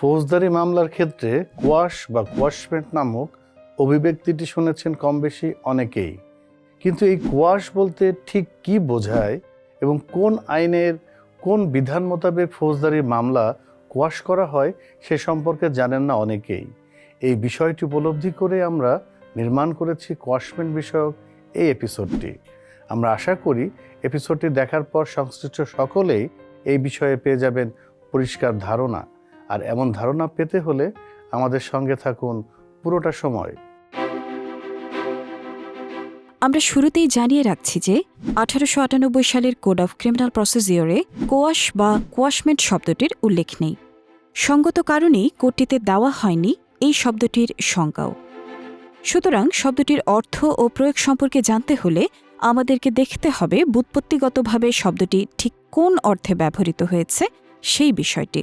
ফৌজদারি মামলার ক্ষেত্রে কোয়াশ বা কোয়াশমেন্ট নামক অভিব্যক্তিটি শুনেছেন কম বেশি অনেকেই। কিন্তু এই কোয়াশ বলতে ঠিক কি বোঝায় এবং কোন আইনের কোন বিধান মোতাবেক ফৌজদারি মামলা কোয়াশ করা হয় সে সম্পর্কে জানেন না অনেকেই। এই বিষয়টি উপলব্ধি করে আমরা নির্মাণ করেছি কোয়াশমেন্ট বিষয়ক এই এপিসোডটি। আমরা আশা করি এপিসোডটি দেখার পর সংশ্লিষ্ট সকলেই এই বিষয়ে পেয়ে যাবেন পরিষ্কার ধারণা। আর এমন ধারণা পেতে হলে আমাদের সঙ্গে থাকুন পুরোটা সময়। আমরা শুরুতেই জানিয়ে রাখছি যে আঠারোশো আটানব্বই সালের কোড অফ ক্রিমিনাল প্রসিজিওরে কোয়াশ বা কোয়াশমেন্ট শব্দটির উল্লেখ নেই। সঙ্গত কারণেই কোডটিতে দেওয়া হয়নি এই শব্দটির সংজ্ঞাও। সুতরাং শব্দটির অর্থ ও প্রয়োগ সম্পর্কে জানতে হলে আমাদেরকে দেখতে হবে বুৎপত্তিগতভাবে শব্দটি ঠিক কোন অর্থে ব্যবহৃত হয়েছে সেই বিষয়টি।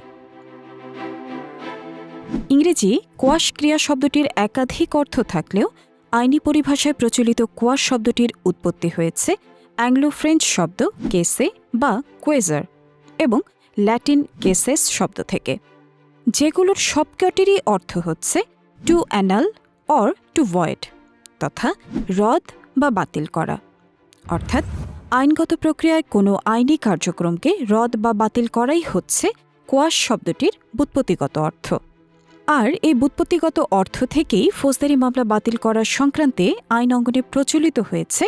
ইংরেজি কোয়াশ ক্রিয়া শব্দটির একাধিক অর্থ থাকলেও আইনি পরিভাষায় প্রচলিত কোয়াশ শব্দটির উৎপত্তি হয়েছে অ্যাংলো ফ্রেঞ্চ শব্দ কেসে বা কোয়েজার এবং ল্যাটিন কেসেস শব্দ থেকে। যেগুলোর সবকটিরই অর্থ হচ্ছে to annul or to void তথা রদ বা বাতিল করা। অর্থাৎ আইনগত প্রক্রিয়ায় কোনো আইনি কার্যক্রমকে রদ বা বাতিল করাই হচ্ছে কোয়াশ শব্দটির বুৎপত্তিগত অর্থ। আর এই বুৎপত্তিগত অর্থ থেকেই ফৌজদারি মামলা বাতিল করার সংক্রান্তে আইন অঙ্গনে প্রচলিত হয়েছে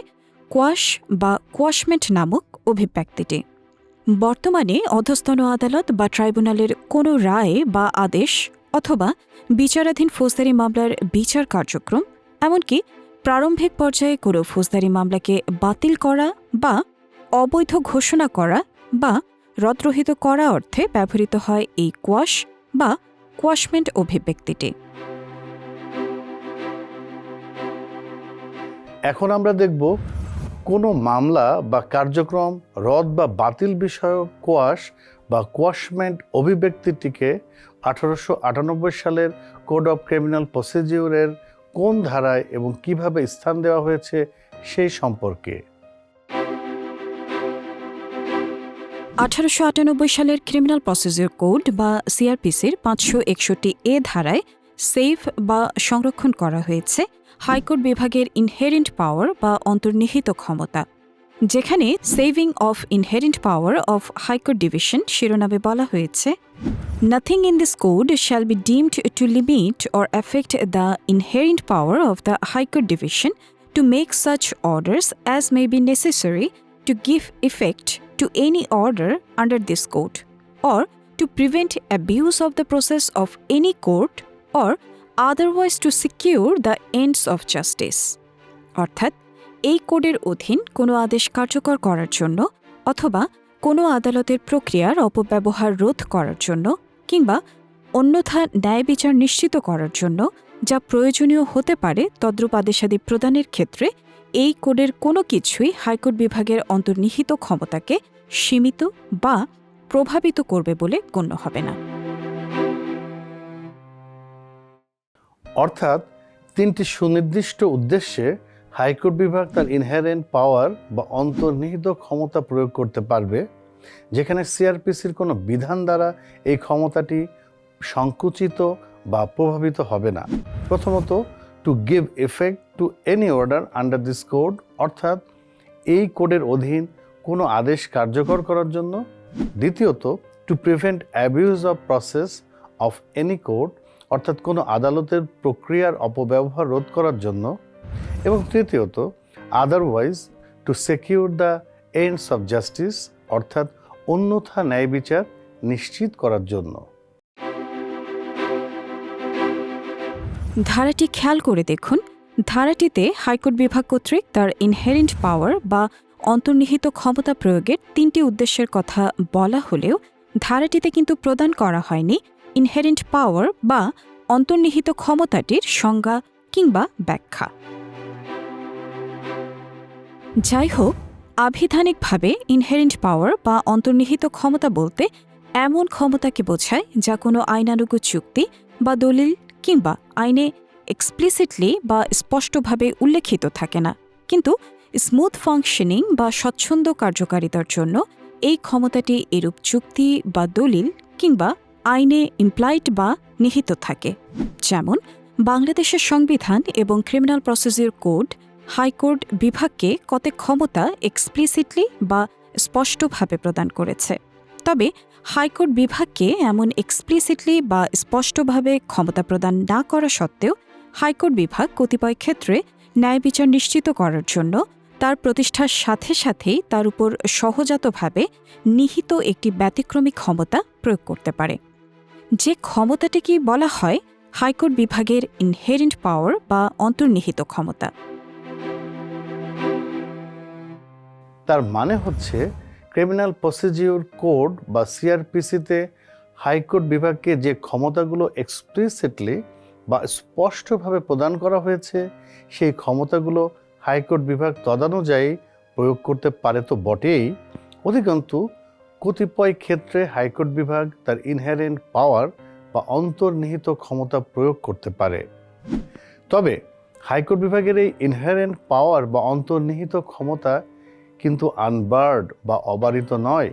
কোয়াশ বা কোয়াশমেন্ট নামক অভিব্যক্তিটি। বর্তমানে অধস্তন আদালত বা ট্রাইব্যুনালের কোনো রায় বা আদেশ অথবা বিচারাধীন ফৌজদারি মামলার বিচার কার্যক্রম, এমনকি প্রারম্ভিক পর্যায়ে কোনো ফৌজদারি মামলাকে বাতিল করা বা অবৈধ ঘোষণা করা বা রদরহিত করা অর্থে ব্যবহৃত হয় এই কোয়াশ বা কোয়াশমেন্ট অভিব্যক্তিটি। এখন আমরা দেখব কোনো মামলা বা কার্যক্রম, রদ বা বাতিল বিষয়ক কোয়াশ বা কোয়াশমেন্ট অভিব্যক্তিটিকে আঠারোশো আটানব্বই সালের কোড অফ ক্রিমিনাল প্রসিজিউরের কোন ধারায় এবং কীভাবে স্থান দেওয়া হয়েছে সেই সম্পর্কে। আঠারোশো আটানব্বই সালের ক্রিমিনাল প্রসিজিওর কোড বা সিআরপিসির পাঁচশো একষট্টি এ ধারায় সেফ বা সংরক্ষণ করা হয়েছে হাইকোর্ট বিভাগের ইনহেরেন্ট পাওয়ার বা অন্তর্নিহিত ক্ষমতা, যেখানে saving of inherent power of high court division শিরোনামে বলা হয়েছে। Nothing in this code shall be deemed to limit or affect the inherent power of the high court division to make such orders as may be necessary to give effect to any order under this code, or to prevent abuse of the process of any court, or otherwise to secure the ends of justice. অর্থাৎ এই কোডের অধীন কোনো আদেশ কার্যকর করার জন্য অথবা কোনো আদালতের প্রক্রিয়ার অপব্যবহার রোধ করার জন্য কিংবা অন্যথা ন্যায় বিচার নিশ্চিত করার জন্য যা প্রয়োজনীয় হতে পারে তদ্রূপ আদেশাদি প্রদানের ক্ষেত্রে এই কোডের কোনো কিছুই হাইকোর্ট বিভাগের অন্তর্নিহিত ক্ষমতাকে সীমিত বা প্রভাবিত করবে বলে গণ্য হবে না। অর্থাৎ তিনটি সুনির্দিষ্ট উদ্দেশ্যে হাইকোর্ট বিভাগ তার ইনহেরেন্ট পাওয়ার বা অন্তর্নিহিত ক্ষমতা প্রয়োগ করতে পারবে, যেখানে সিআরপিসির কোনো বিধান দ্বারা এই ক্ষমতাটি সংকুচিত বা প্রভাবিত হবে না। প্রথমত to give effect to any order under this code অর্থাৎ এই কোডের অধীন কোনো আদেশ কার্যকর করার জন্য, দ্বিতীয়ত to prevent abuse of process of any code অর্থাৎ কোনো আদালতের প্রক্রিয়ার অপব্যবহার রোধ করার জন্য, এবং তৃতীয়ত otherwise to secure the ends of justice অর্থাৎ অন্যথা ন্যায় বিচার নিশ্চিত করার জন্য। ধারাটি খেয়াল করে দেখুন। ধারাটিতে হাইকোর্ট বিভাগ কর্তৃক তার ইনহেরেন্ট পাওয়ার বা অন্তর্নিহিত ক্ষমতা প্রয়োগের তিনটি উদ্দেশ্যের কথা বলা হলেও ধারাটিতে কিন্তু প্রদান করা হয়নি। ইনহেরেন্ট পাওয়ার বা অন্তর্নিহিত ক্ষমতাটির সংজ্ঞা কিংবা ব্যাখ্যা। যাই হোক, আভিধানিকভাবে ইনহেরেন্ট পাওয়ার বা অন্তর্নিহিত ক্ষমতা বলতে এমন ক্ষমতাকে বোঝায় যা কোনো আইনানুগ চুক্তি বা দলিল কিংবা আইনে এক্সপ্লিসিটলি বা স্পষ্টভাবে উল্লেখিত থাকে না। কিন্তু স্মুথ ফাংশনিং বা স্বচ্ছন্দ কার্যকারিতার জন্য এই ক্ষমতাটি এরূপ চুক্তি বা দলিল কিংবা আইনে ইমপ্লাইড বা নিহিত থাকে। যেমন, বাংলাদেশের সংবিধান এবং ক্রিমিনাল প্রসিডিউর কোড হাইকোর্ট বিভাগকে কতক ক্ষমতা এক্সপ্লিসিটলি বা স্পষ্টভাবে প্রদান করেছে। তবে হাইকোর্ট বিভাগকে এমন এক্সপ্লিসিটলি বা স্পষ্টভাবে ক্ষমতা প্রদান না করা সত্ত্বেও হাইকোর্ট বিভাগ কতিপয় ক্ষেত্রে ন্যায় বিচার নিশ্চিত করার জন্য তার প্রতিষ্ঠার সাথে সাথেই তার উপর সহজাতভাবে নিহিত একটি ব্যতিক্রমী ক্ষমতা প্রয়োগ করতে পারে। যে ক্ষমতাটিকে বলা হয় হাইকোর্ট বিভাগের ইনহেরেন্ট পাওয়ার বা অন্তর্নিহিত ক্ষমতা। তার মানে হচ্ছে ক্রিমিনাল প্রসিডিউর কোড বা সিআরপিসিতে হাইকোর্ট বিভাগকে যে ক্ষমতাগুলো এক্সপ্লিসিটলি বা স্পষ্টভাবে প্রদান করা হয়েছে, সেই ক্ষমতাগুলো হাইকোর্ট বিভাগ তদানুযায়ী প্রয়োগ করতে পারে তো বটেই। অধিকন্তু, কতিপয় ক্ষেত্রে হাইকোর্ট বিভাগ তার ইনহেরেন্ট পাওয়ার বা অন্তর্নিহিত ক্ষমতা প্রয়োগ করতে পারে। তবে হাইকোর্ট বিভাগের এই ইনহেরেন্ট পাওয়ার বা অন্তর্নিহিত ক্ষমতা কিন্তু আনবার্ড বা অবারিত নয়।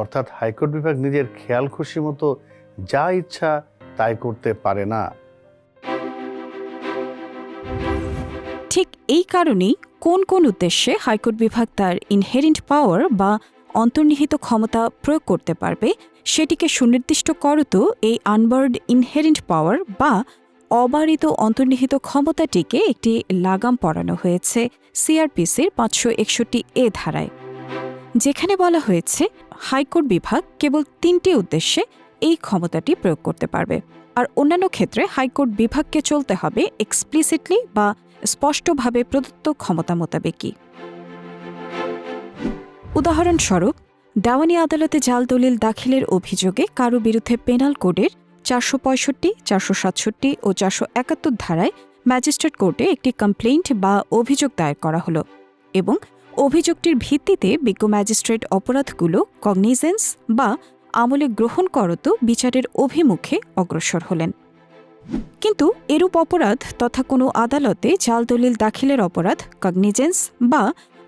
অর্থাৎ হাইকোর্ট বিভাগ নিজের খেয়াল খুশি মতো যা ইচ্ছা তাই করতে পারে না। ঠিক এই কারণেই কোন কোন উদ্দেশ্যে হাইকোর্ট বিভাগ তার ইনহেরেন্ট পাওয়ার বা অন্তর্নিহিত ক্ষমতা প্রয়োগ করতে পারবে, সেটিকে সুনির্দিষ্ট করত এই আনবার্ড ইনহেরেন্ট পাওয়ার বা অবারিত অন্তর্নিহিত ক্ষমতাটিকে একটি লাগাম পরানো হয়েছে সিআরপিসির পাঁচশো একষট্টি এ ধারায়। যেখানে বলা হয়েছে, হাইকোর্ট বিভাগ কেবল তিনটি উদ্দেশ্যে এই ক্ষমতাটি প্রয়োগ করতে পারবে। আর অন্যান্য ক্ষেত্রে হাইকোর্ট বিভাগকে চলতে হবে এক্সপ্লিসিটলি বা স্পষ্টভাবে প্রদত্ত ক্ষমতা মোতাবেকই। উদাহরণস্বরূপ, দেওয়ানি আদালতে জাল দলিল দাখিলের অভিযোগে কারও বিরুদ্ধে পেনাল কোডের চারশো পঁয়ষট্টি, চারশো সাতষট্টি ও চারশো একাত্তর ধারায় ম্যাজিস্ট্রেট কোর্টে একটি কমপ্লেইন্ট বা অভিযোগ দায়ের করা হলো এবং অভিযোগটির ভিত্তিতে বিজ্ঞ ম্যাজিস্ট্রেট অপরাধগুলো কগনিজেন্স বা আমলে গ্রহণ করত বিচারের অভিমুখে অগ্রসর হলেন। কিন্তু এরূপ অপরাধ তথা কোনো আদালতে জাল দলিল দাখিলের অপরাধ, কগনিজেন্স বা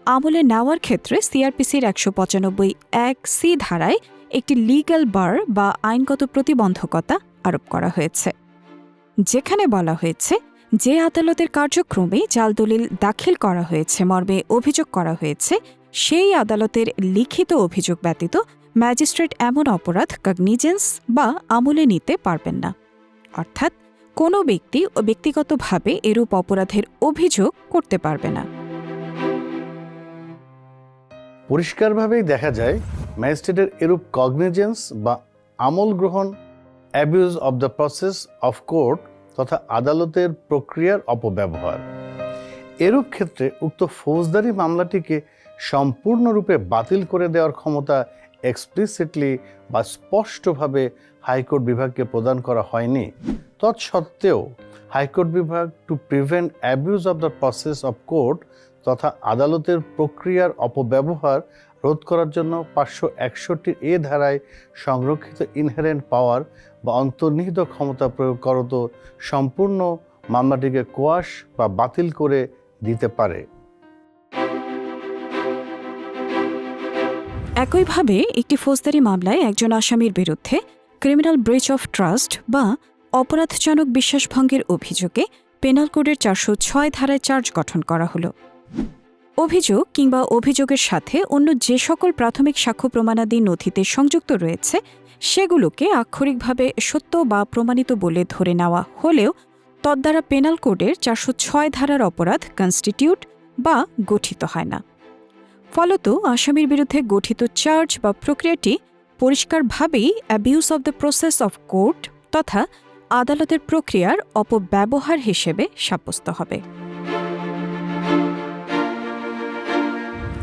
আমলে নেওয়ার ক্ষেত্রে সিআরপিসির একশো পঁচানব্বই এক সি ধারায় একটি লিগ্যাল বার বা আইনগত প্রতিবন্ধকতা আরোপ করা হয়েছে। যেখানে বলা হয়েছে, যে আদালতের কার্যক্রমে জাল দলিল দাখিল করা হয়েছে, মর্মে অভিযোগ করা হয়েছে, সেই আদালতের লিখিত অভিযোগ ব্যতীত ম্যাজিস্ট্রেট এমন অপরাধ কগনিজেন্স বা আমলে নিতে পারবেন না। অর্থাৎ, কোনো ব্যক্তি ও ব্যক্তিগতভাবে এরূপ অপরাধের অভিযোগ করতে পারবে না। পরিষ্কারভাবেই দেখা যায় ম্যাজিস্ট্রেটের এরূপ কগনিজেন্স বা আমল গ্রহণ abuse of the process of court তথা আদালতের প্রক্রিয়ার অপব্যবহার। এরূপ ক্ষেত্রে উক্ত ফৌজদারি মামলাটিকে সম্পূর্ণরূপে বাতিল করে দেওয়ার ক্ষমতা এক্সপ্লিসিটলি বা স্পষ্টভাবে হাইকোর্ট বিভাগকে প্রদান করা হয়নি। তৎসত্ত্বেও হাইকোর্ট বিভাগ to prevent abuse of the process of court তথা আদালতের প্রক্রিয়ার অপব্যবহার রোধ করার জন্য পাঁচশো একষট্টি এ ধারায় সংরক্ষিত ইনহেরেন্ট পাওয়ার বা অন্তর্নিহিত ক্ষমতা প্রয়োগ করত সম্পূর্ণ মামলাটিকে কোয়াশ বা বাতিল করে দিতে পারে। একইভাবে একটি ফৌজদারি মামলায় একজন আসামির বিরুদ্ধে ক্রিমিনাল ব্রিচ অফ ট্রাস্ট বা অপরাধজনক বিশ্বাসভঙ্গের অভিযোগে পেনাল কোডের চারশো ছয় ধারায় চার্জ গঠন করা হলো। অভিযোগ কিংবা অভিযোগের সাথে অন্য যে সকল প্রাথমিক সাক্ষ্য প্রমাণাদি নথিতে সংযুক্ত রয়েছে, সেগুলোকে আক্ষরিকভাবে সত্য বা প্রমাণিত বলে ধরে নেওয়া হলেও তদ্বারা পেনাল কোডের চারশো ছয় ধারার অপরাধ কনস্টিটিউট বা গঠিত হয় না। ফলত আসামির বিরুদ্ধে গঠিত চার্জ বা প্রক্রিয়াটি পরিষ্কারভাবেই abuse of the process of court তথা আদালতের প্রক্রিয়ার অপব্যবহার হিসেবে সাব্যস্ত হবে।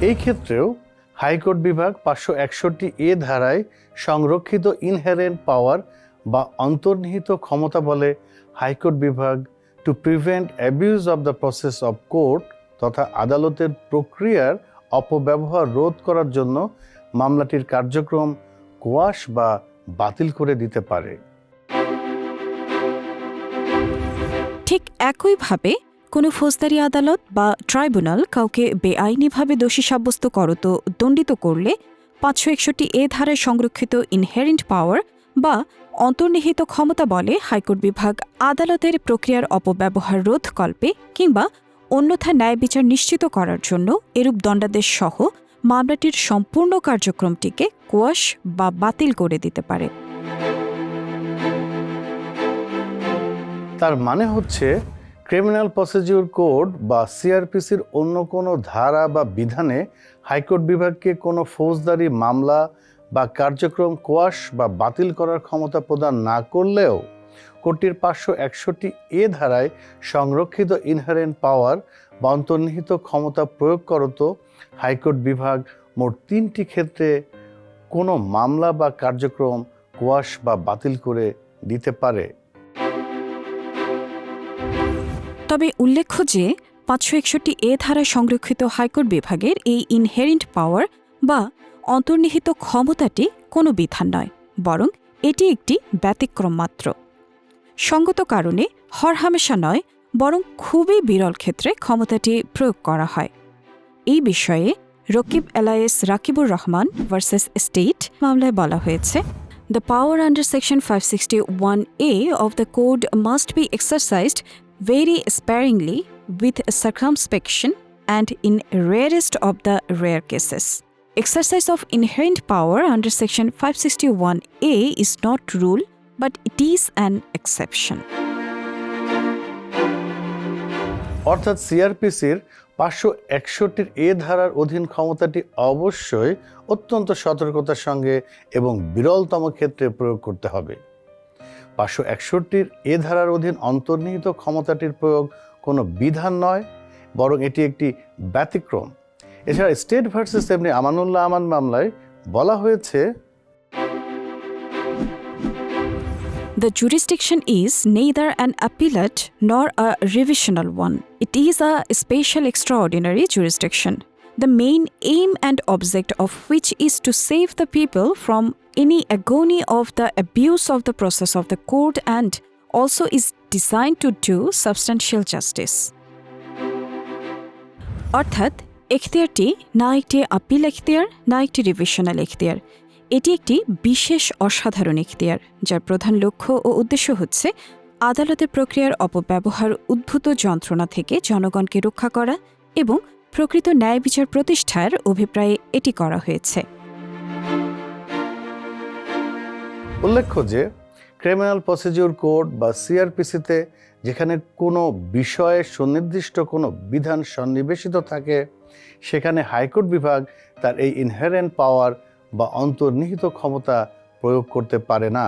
এই ক্ষেত্রেও হাইকোর্ট বিভাগ পাঁচশো একষট্টি এ ধারায় সংরক্ষিত ইনহেরেন্ট পাওয়ার বা অন্তর্নিহিত ক্ষমতা বলে হাইকোর্ট বিভাগ to prevent abuse of the process of court তথা আদালতের প্রক্রিয়ার অপব্যবহার রোধ করার জন্য মামলাটির কার্যক্রম কোয়াশ বা বাতিল করে দিতে পারে। ঠিক একইভাবে কোনো ফৌজদারি আদালত বা ট্রাইব্যুনাল কাউকে বেআইনিভাবে দোষী সাব্যস্ত করত দণ্ডিত করলে পাঁচশো একষট্টি এ ধারায় সংরক্ষিত ইনহেরেন্ট পাওয়ার বা অন্তর্নিহিত ক্ষমতা বলে হাইকোর্ট বিভাগ আদালতের প্রক্রিয়ার অপব্যবহার রোধকল্পে কিংবা অন্যথা ন্যায় বিচার নিশ্চিত করার জন্য এরূপ দণ্ডাদেশ সহ মামলাটির সম্পূর্ণ কার্যক্রমটিকে কোয়াশ বা বাতিল করে দিতে পারে। তার মানে হচ্ছে ক্রিমিনাল প্রসিডিউর কোড বা সিআরপিসির অন্য কোনো ধারা বা বিধানে হাইকোর্ট বিভাগকে কোনো ফৌজদারি মামলা বা কার্যক্রম কোয়াশ বা বাতিল করার ক্ষমতা প্রদান না করলেও কোর্টের পাঁচশো একষট্টি এ ধারায় সংরক্ষিত ইনহারেন্ট পাওয়ার বা অন্তর্নিহিত ক্ষমতা প্রয়োগ করত হাইকোর্ট বিভাগ মোট তিনটি ক্ষেত্রে কোনো মামলা বা কার্যক্রম কোয়াশ বা বাতিল করে দিতে পারে। তবে উল্লেখ্য যে পাঁচশো একষট্টি এ ধারায় সংরক্ষিত হাইকোর্ট বিভাগের এই ইনহেরিন্ট পাওয়ার বা অন্তর্নিহিত ক্ষমতাটি কোনো বিধান নয়, বরং এটি একটি ব্যতিক্রম মাত্র। সঙ্গত কারণে হরহামেশা নয়, বরং খুবই বিরল ক্ষেত্রে ক্ষমতাটি প্রয়োগ করা হয়। এই বিষয়ে Rakib alias Rakibur Rahman versus state মামলায় বলা হয়েছে, the power under section five sixty one A of the code must be exercised very sparingly with circumspection and in rarest of the rare cases. Exercise of inherent power under section 561A is not rule but it is an exception. অর্থাৎ সিআরপিসির পাঁচশো একষট্টির এ ধারার অধীন ক্ষমতাটি অবশ্যই অত্যন্ত সতর্কতার সঙ্গে এবং বিরলতম ক্ষেত্রে প্রয়োগ করতে হবে পাঁচশো একষট্টির এ ধারার অধীন অন্তর্নিহিত ক্ষমতাটির প্রয়োগ কোনো বিধান নয় বরং এটি একটি ব্যতিক্রম এছাড়া স্টেট ভার্সেস এমনি আমানুল্লাহ আমান মামলায় বলা হয়েছে The jurisdiction is neither an appellate nor a revisional one. It is a special extraordinary jurisdiction, the main aim and object of which is to save the people from any agony of the abuse of the process of the court and also is designed to do substantial justice. অর্থাৎ এখতিয়ারটি না একটি appeal এখতিয়ার না একটি revisional এখতিয়ার এটি একটি বিশেষ অসাধারণ এখতিয়ার যার প্রধান লক্ষ্য ও উদ্দেশ্য হচ্ছে আদালতের প্রক্রিয়ার অপব্যবহার উদ্ভূত যন্ত্রণা থেকে জনগণকে রক্ষা করা এবং প্রকৃত ন্যায় বিচার প্রতিষ্ঠার অভিপ্রায়ে এটি করা হয়েছে। উল্লেখ্য যে ক্রিমিনাল প্রসিডিউর কোড বা সিআরপিসিতে যেখানে কোনো বিষয়ে সুনির্দিষ্ট কোনো বিধান সন্নিবেশিত থাকে, সেখানে হাইকোর্ট বিভাগ তার এই ইনহেরেন্ট পাওয়ার বা অন্তর্নিহিত ক্ষমতা প্রয়োগ করতে পারে না।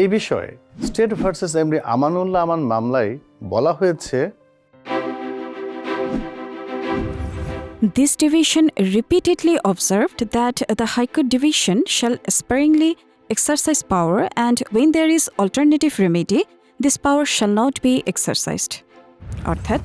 এই বিষয়ে state versus MD Amanullah Aman মামলায় বলা হয়েছে This division repeatedly observed that the High Court division shall sparingly exercise power and when there is alternative remedy, this power shall not be exercised. অর্থাৎ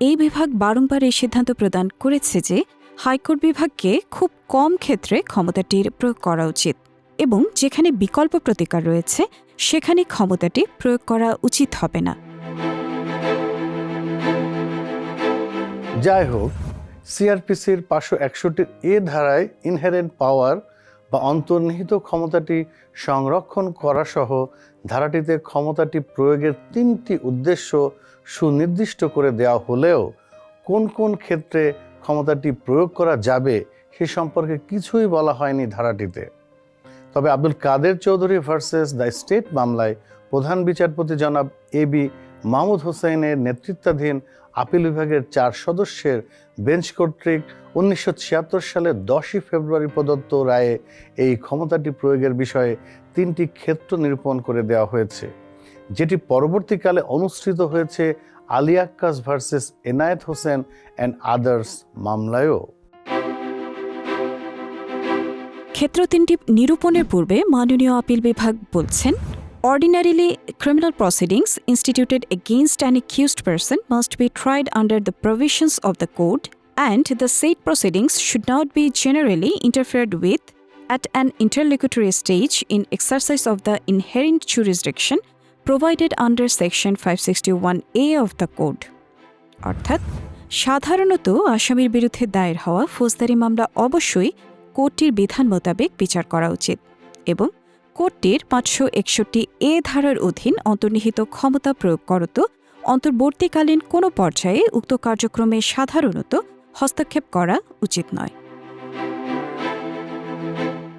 এই বিভাগ বারংবার এই সিদ্ধান্ত প্রদান করেছে যে হাইকোর্ট বিভাগকে খুব কম ক্ষেত্রে ক্ষমতাটির প্রয়োগ করা উচিত এবং যেখানে বিকল্প প্রতিকার রয়েছে সেখানে ক্ষমতাটি প্রয়োগ করা উচিত হবে না যাই হোক সিআরপিসির পাঁচশো একষট্টির এ ধারায় ইনহেরেন্ট পাওয়ার বা অন্তর্নিহিত ক্ষমতাটি সংরক্ষণ করা সহ ধারাটিতে ক্ষমতাটি প্রয়োগের তিনটি উদ্দেশ্য সুনির্দিষ্ট করে দেওয়া হলেও কোন কোন ক্ষেত্রে ক্ষমতাটি প্রয়োগ করা যাবে সে সম্পর্কে কিছুই বলা হয়নি ধারাটিতে। তবে Abdul Kader Chowdhury versus the state মামলায় প্রধান বিচারপতি জনাব এ বি মাহমুদ হোসেনের নেতৃত্বাধীন আপিল বিভাগের চার সদস্যের বেঞ্চ কর্তৃক উনিশশো ছিয়াত্তর সালের দশই ফেব্রুয়ারি প্রদত্ত রায়ে এই ক্ষমতাটি প্রয়োগের বিষয়ে তিনটি ক্ষেত্র নিরূপণ করে দেওয়া হয়েছে, যেটি পরবর্তীকালে অনুসৃত হয়েছে Ali Akkas versus Enayet Hossain and others মামলায়ও। ক্ষেত্র তিনটি নিরূপণের পূর্বে মাননীয় আপিল বিভাগ বলছেন Ordinarily, criminal proceedings instituted against an accused person must be tried under the provisions of the code, and the said proceedings should not be generally interfered with at an interlocutory stage in exercise of the inherent jurisdiction provided under Section 561A of the Code. অর্থাৎ সাধারণত আসামির বিরুদ্ধে দায়ের হওয়া ফৌজদারি মামলা অবশ্যই কোর্টটির বিধান মোতাবেক বিচার করা উচিত এবং কোর্টটির পাঁচশো একষট্টি এ ধারার অধীন অন্তর্নিহিত ক্ষমতা প্রয়োগ করত। অন্তর্বর্তীকালীন কোনো পর্যায়ে উক্ত কার্যক্রমে সাধারণত হস্তক্ষেপ করা উচিত নয়।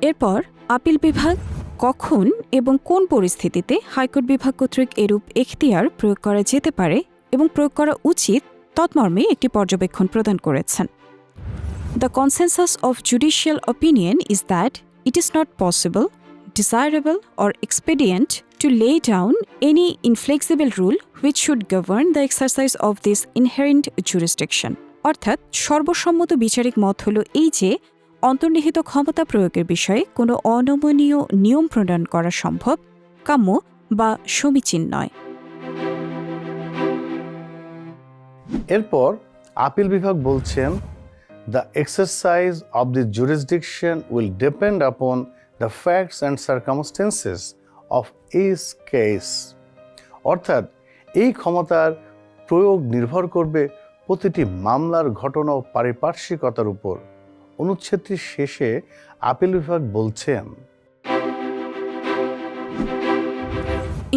এরপর আপিল বিভাগ কখন এবং কোন পরিস্থিতিতে হাইকোর্ট বিভাগ কর্তৃক এরূপ এখতিয়ার প্রয়োগ করা যেতে পারে এবং প্রয়োগ করা উচিত তৎমর্মে একটি পর্যবেক্ষণ প্রদান করেছেন। The consensus of judicial opinion is that it is not possible desirable or expedient to lay down any inflexible rule which should govern the exercise of this inherent jurisdiction. অর্থাৎ সর্বসম্মত বিচারিক মত হলো এই যে, অন্তর্নিহিত ক্ষমতা প্রয়োগের বিষয়ে কোনো অনমনীয় নিয়ম প্রণয়ন করা সম্ভব, কাম্য বা সমীচীন নয়। এরপর আপিল বিভাগ বলছেন the exercise of the jurisdiction will depend upon the facts and circumstances of is case অর্থাৎ এই ক্ষমতার প্রয়োগ নির্ভর করবে প্রতিটি মামলার ঘটনা ও পারিপার্শ্বিকতার উপর অনুচ্ছেদটির শেষে আপিল বিভাগ বলছেন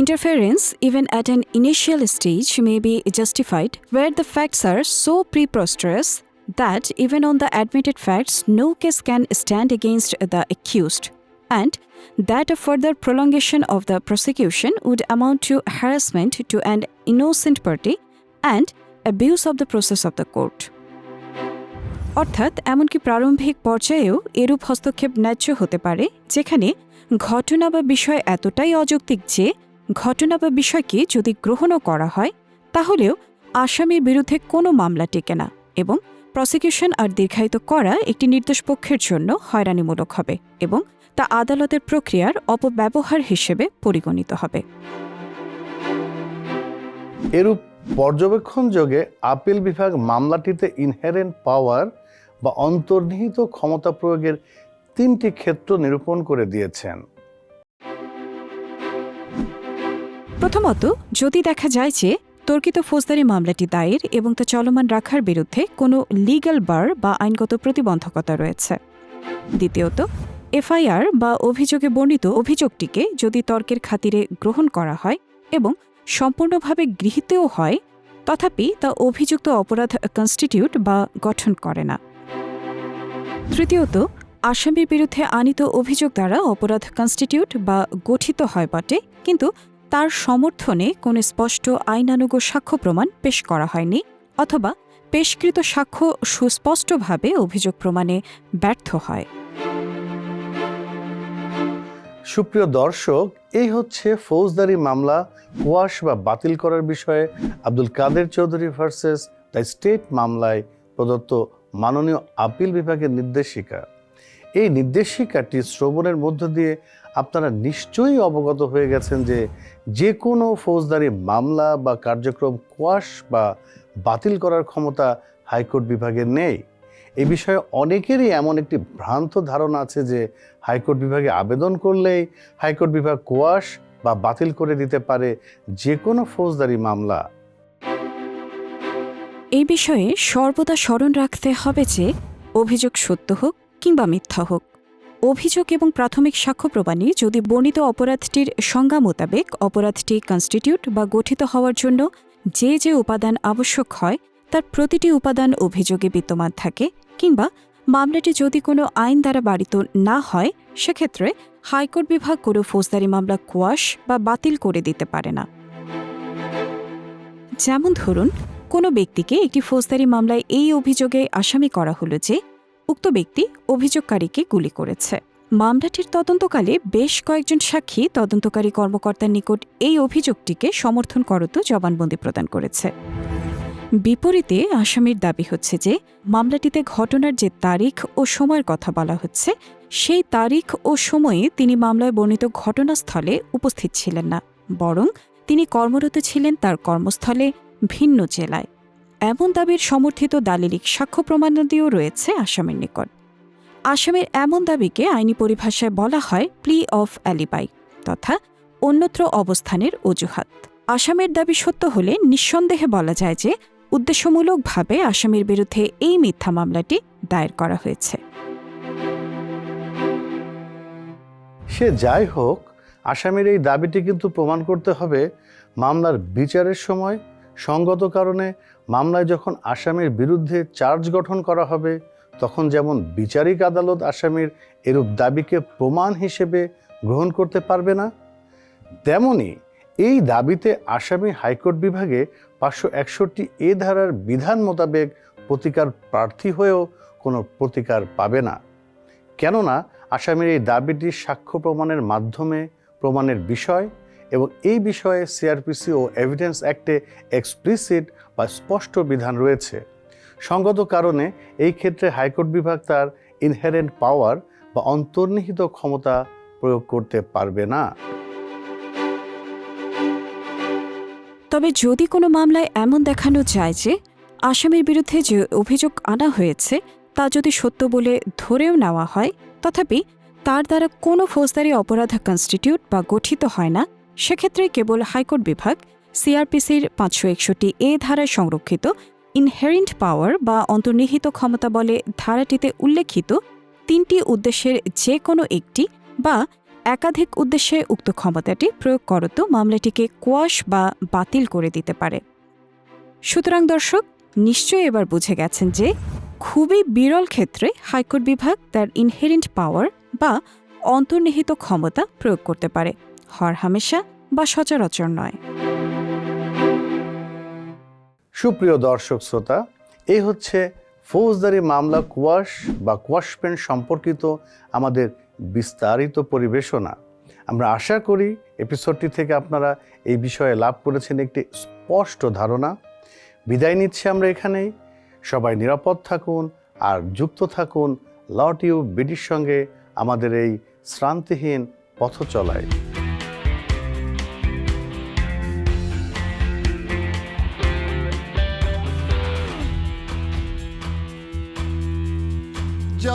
Interference, even at an initial stage, may be justified where the facts are so preposterous that even on the admitted facts, no case can stand against the accused, and that a further prolongation of the prosecution would amount to harassment to an innocent party and abuse of the process of the court. অর্থাৎ এমনকি প্রারম্ভিক পর্যায়েও এরূপ হস্তক্ষেপ ন্যায্য হতে পারে যেখানে ঘটনা বা বিষয় এতটাই অযৌক্তিক যে ঘটনা বা বিষয়কে যদি গ্রহণও করা হয় তাহলেও আসামির বিরুদ্ধে কোনো মামলা টেকে না এবং প্রসিকিউশন আর দীর্ঘায়িত করা একটি নির্দোষ পক্ষের জন্য হয়রানিমূলক হবে এবং তা আদালতের প্রক্রিয়ার অপব্যবহার হিসেবে পরিগণিত হবে। এরূপ পর্যবেক্ষণ যোগে আপিল বিভাগ মামলাটিতে ইনহেরেন্ট পাওয়ার বা অন্তর্নিহিত ক্ষমতা প্রয়োগের তিনটি ক্ষেত্র নিরূপণ করে দিয়েছেন। প্রথমত যদি দেখা যায় যে তর্কিত ফৌজদারি মামলাটি দায়ের এবং তা চলমান রাখার বিরুদ্ধে কোনো লিগ্যাল বার বা আইনগত প্রতিবন্ধকতা রয়েছে। দ্বিতীয়ত, এফআইআর বা অভিযোগে বর্ণিত অভিযোগটিকে যদি তর্কের খাতিরে গ্রহণ করা হয় এবং সম্পূর্ণভাবে গৃহীতও হয়, তথাপি তা অভিযুক্ত অপরাধ কনস্টিটিউট বা গঠন করে না। তৃতীয়ত, আসামির বিরুদ্ধে আনিত অভিযোগ দ্বারা অপরাধ কনস্টিটিউট বা গঠিত হয় বটে, কিন্তু তার সমর্থনে কোনো স্পষ্ট আইনানুগ সাক্ষ্য প্রমাণ পেশ করা হয়নি অথবা পেশকৃত সাক্ষ্য সুস্পষ্টভাবে অভিযোগ প্রমাণে ব্যর্থ হয়। সুপ্রিয় দর্শক, এই হচ্ছে ফৌজদারি মামলা কোয়াশ বা বাতিল করার বিষয়ে Abdul Kader Chowdhury versus the state মামলায় প্রদত্ত মাননীয় আপিল বিভাগের নির্দেশিকা। এই নির্দেশিকাটি শ্রবণের মধ্য দিয়ে আপনারা নিশ্চয়ই অবগত হয়ে গেছেন যে যে কোনো ফৌজদারি মামলা বা কার্যক্রম কোয়াশ বা বাতিল করার ক্ষমতা হাইকোর্ট বিভাগের নেই। এ বিষয়ে অনেকেরই এমন একটি ভ্রান্ত ধারণা আছে যে হাইকোর্ট বিভাগে আবেদন করলেই হাইকোর্ট বিভাগ কোয়াশ বা বাতিল করে দিতে পারে যে কোনো ফৌজদারি মামলা। এই বিষয়ে সর্বদা স্মরণ রাখতে হবে যে অভিযোগ সত্য হোক কিংবা মিথ্যা হোক। অভিযোগ এবং প্রাথমিক সাক্ষ্য প্রমাণে যদি বর্ণিত অপরাধটির সংজ্ঞা মোতাবেক অপরাধটি কনস্টিটিউট বা গঠিত হওয়ার জন্য যে যে উপাদান আবশ্যক হয়, তার প্রতিটি উপাদান অভিযোগে বিদ্যমান থাকে কিংবা মামলাটি যদি কোনো আইন দ্বারা বাড়িত না হয়, সেক্ষেত্রে হাইকোর্ট বিভাগ কোনো ফৌজদারি মামলা কোয়াশ বা বাতিল করে দিতে পারে না। যেমন ধরুন, কোনো ব্যক্তিকে একটি ফৌজদারি মামলায় এই অভিযোগে আসামি করা হলো যে উক্ত ব্যক্তি অভিযোগকারীকে গুলি করেছে। মামলাটির তদন্তকালে বেশ কয়েকজন সাক্ষী তদন্তকারী কর্মকর্তার নিকট এই অভিযোগটিকে সমর্থন করত জবানবন্দি প্রদান করেছে। বিপরীতে আসামির দাবি হচ্ছে যে, মামলাটিতে ঘটনার যে তারিখ ও সময়ের কথা বলা হচ্ছে, সেই তারিখ ও সময়ে তিনি মামলায় বর্ণিত ঘটনাস্থলে উপস্থিত ছিলেন না, বরং তিনি কর্মরত ছিলেন তার কর্মস্থলে ভিন্ন জেলায়। এমন দাবির সমর্থিত দালিলিক সাক্ষ্য প্রমাণাদিও রয়েছে আসামের নিকট। আসামের এমন দাবিকে আইনি পরিভাষায় বলা হয় প্লি অফ অ্যালিবাই তথা অন্যত্র অবস্থানের অজুহাত। আসামের দাবি সত্য হলে নিঃসন্দেহে বলা যায় যে উদ্দেশ্যমূলকভাবে আসামের বিরুদ্ধে এই মিথ্যা মামলাটি দায়ের করা হয়েছে। সে যাই হোক, আসামের এই দাবিটি কিন্তু প্রমাণ করতে হবে মামলার বিচারের সময়, সঙ্গত কারণে মামলায় যখন আসামির বিরুদ্ধে চার্জ গঠন করা হবে, তখন যেমন বিচারিক আদালত আসামির এরূপ দাবিকে প্রমাণ হিসেবে গ্রহণ করতে পারবে না, তেমনি এই দাবিতে আসামি হাইকোর্ট বিভাগে পাঁচশো একষট্টি এ ধারার বিধান মোতাবেক প্রতিকার প্রার্থী হয়েও কোনো প্রতিকার পাবে না। কেননা, আসামির এই দাবিটি সাক্ষ্য প্রমাণের মাধ্যমে প্রমাণের বিষয় এবং এই বিষয়ে সিআরপিসি ও এভিডেন্স অ্যাক্টে এক্সপ্লিসিট বা স্পষ্ট বিধান রয়েছে। সঙ্গত কারণে এই ক্ষেত্রে হাইকোর্ট বিভাগ তার ইনহেরেন্ট পাওয়ার বা অন্তর্নিহিত ক্ষমতা প্রয়োগ করতে পারবে না। তবে যদি কোনো মামলায় এমন দেখানো যায় যে আসামির বিরুদ্ধে যে অভিযোগ আনা হয়েছে, তা যদি সত্য বলে ধরেও নেওয়া হয়, তথাপি তার দ্বারা কোনো ফৌজদারি অপরাধ কনস্টিটিউট বা গঠিত হয় না। সেক্ষেত্রে কেবল হাইকোর্ট বিভাগ, সিআরপিসির পাঁচশো একষট্টি এ ধারায় সংরক্ষিত ইনহেরিন্ট পাওয়ার বা অন্তর্নিহিত ক্ষমতা বলে ধারাটিতে উল্লেখিত তিনটি উদ্দেশ্যের যে কোনো একটি বা একাধিক উদ্দেশ্যে উক্ত ক্ষমতাটি প্রয়োগ করত মামলাটিকে কোয়াশ বা বাতিল করে দিতে পারে। সুতরাং দর্শক, নিশ্চয়ই এবার বুঝে গেছেন যে খুবই বিরল ক্ষেত্রে হাইকোর্ট বিভাগ তার ইনহেরিন্ট পাওয়ার বা অন্তর্নিহিত ক্ষমতা প্রয়োগ করতে পারে। হর হামেশা বা সচরাচর নয়। সুপ্রিয় দর্শক শ্রোতা এই হচ্ছে ফৌজদারি মামলা কোয়াশ বা কোয়াশপেন্ট সম্পর্কিত আমাদের বিস্তারিত পরিবেশনা। আমরা আশা করি এপিসোডটি থেকে আপনারা এই বিষয়ে লাভ করেছেন একটি স্পষ্ট ধারণা। বিদায় নিচ্ছি আমরা এখানেই। সবাই নিরাপদ থাকুন আর যুক্ত থাকুন। লটিউ বিডির সঙ্গে আমাদের এই শ্রান্তিহীন পথ চলায়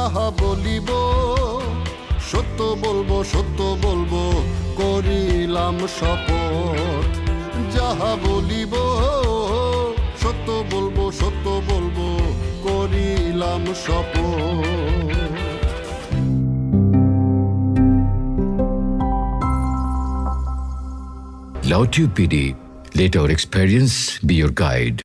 যাহা বলিব। সত্য বলব সত্য বলব করিলাম শপথ। যাহা বলিব সত্য বলব সত্য বলব করিলাম শপথ। Lautube PD, let our experience be your guide.